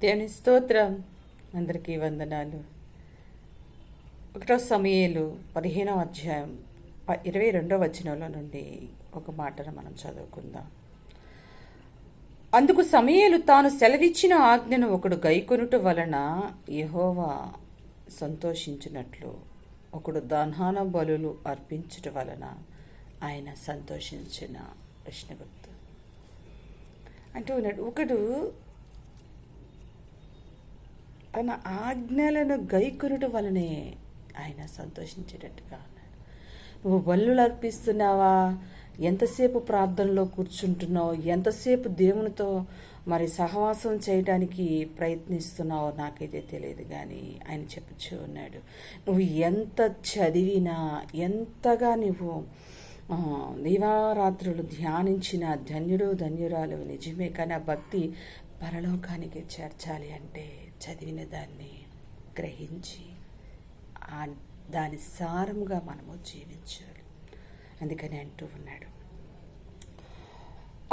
దేవుని స్తోత్రం. అందరికీ వందనాలు. ఒకటో సమయాలు పదిహేనవ అధ్యాయం ప- ఇరవై రెండవ వచనంలో నుండి ఒక మాటను మనం చదువుకుందాం. అందుకు సమయాలు తాను సెలవిచ్చిన ఆజ్ఞను ఒకడు గైకొనుట వలన యహోవా సంతోషించినట్లు ఒకడు దహన బలులు అర్పించుట వలన ఆయన సంతోషించిన. విష్ణుగుప్తు అంటూ ఉన్నాడు. ఒకడు తన ఆజ్ఞలను గైకొనుట వలనే ఆయన సంతోషించేటట్టుగా ఉన్నాడు. నువ్వు బల్లులు అర్పిస్తున్నావా? ఎంతసేపు ప్రార్థనలో కూర్చుంటున్నావు? ఎంతసేపు దేవునితో మరి సహవాసం చేయడానికి ప్రయత్నిస్తున్నావో నాకైతే తెలియదు. కానీ ఆయన చెప్పుచూ ఉన్నాడు నువ్వు ఎంత చదివినా ఎంతగా నువ్వు దీవారాత్రులు ధ్యానించిన ధన్యుడు ధన్యురాలు నిజమే. కానీ ఆ భక్తి పరలోకానికి చేర్చాలి అంటే చదివిన దాన్ని గ్రహించి దాని సారముగా మనము జీవించాలి. అందుకని అంటూ ఉన్నాడు.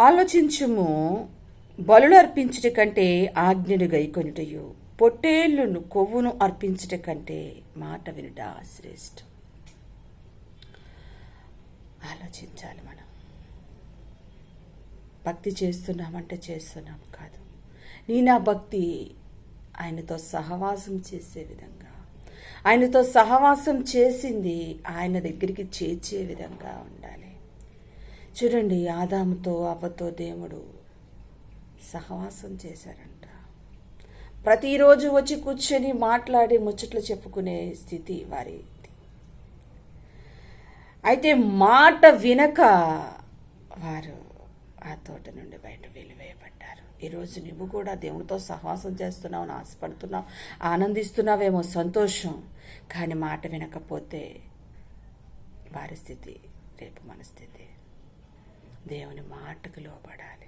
ఆలోచించుము బలులు అర్పించట కంటే ఆజ్ఞను గైకొనుటయు పొట్టేళ్ళను కొవ్వును అర్పించట కంటే మాట వినుట శ్రేష్టం. ఆలోచించాలి మనం. భక్తి చేస్తున్నామంటే చేస్తున్నాం కాదు. నీ నా భక్తి ఆయనతో సహవాసం చేసే విధంగా ఆయనతో సహవాసం చేసింది ఆయన దగ్గరికి చేర్చే విధంగా ఉండాలి. చూడండి ఆదాముతో అవ్వతో దేవుడు సహవాసం చేశారంట. ప్రతిరోజు వచ్చి కూర్చొని మాట్లాడి ముచ్చట్లు చెప్పుకునే స్థితి వారి అయితే మాట వినక వారు ఆ తోట నుండి బయట వెలివేయబడ్డారు. ఈరోజు నువ్వు కూడా దేవునితో సహవాసం చేస్తున్నావు ఆశపడుతున్నావు ఆనందిస్తున్నావేమో సంతోషం. కానీ మాట వినకపోతే వారి స్థితి రేపు మన స్థితి. దేవుని మాటకు లోపడాలి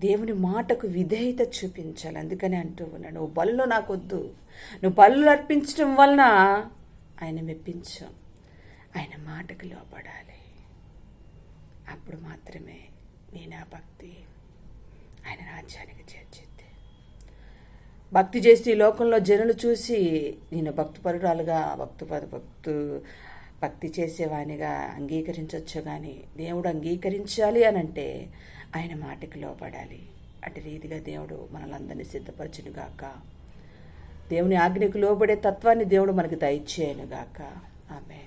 దేవుని మాటకు విధేయత చూపించాలి. అందుకని అంటూ ఉన్నాడు నువ్వు బలు నాకొద్దు. నువ్వు బలు అర్పించడం వలన ఆయన మెప్పించాం. ఆయన మాటకు లోపడాలి అప్పుడు మాత్రమే నీ నా భక్తి ఆయన రాజ్యానికి చేర్చింది భక్తి చేసి ఈ లోకంలో జనులు చూసి నేను భక్తిపరురాలుగా భక్తు భక్తు భక్తి చేసేవానిగా అంగీకరించవచ్చు కానీ దేవుడు అంగీకరించాలి అని అంటే ఆయన మాటకి లోపడాలి అటు రీతిగా దేవుడు మనలందరినీ సిద్ధపరచునుగాక. దేవుని ఆజ్ఞకు లోబడే తత్వాన్ని దేవుడు మనకు దయచేయనుగాక. ఆమె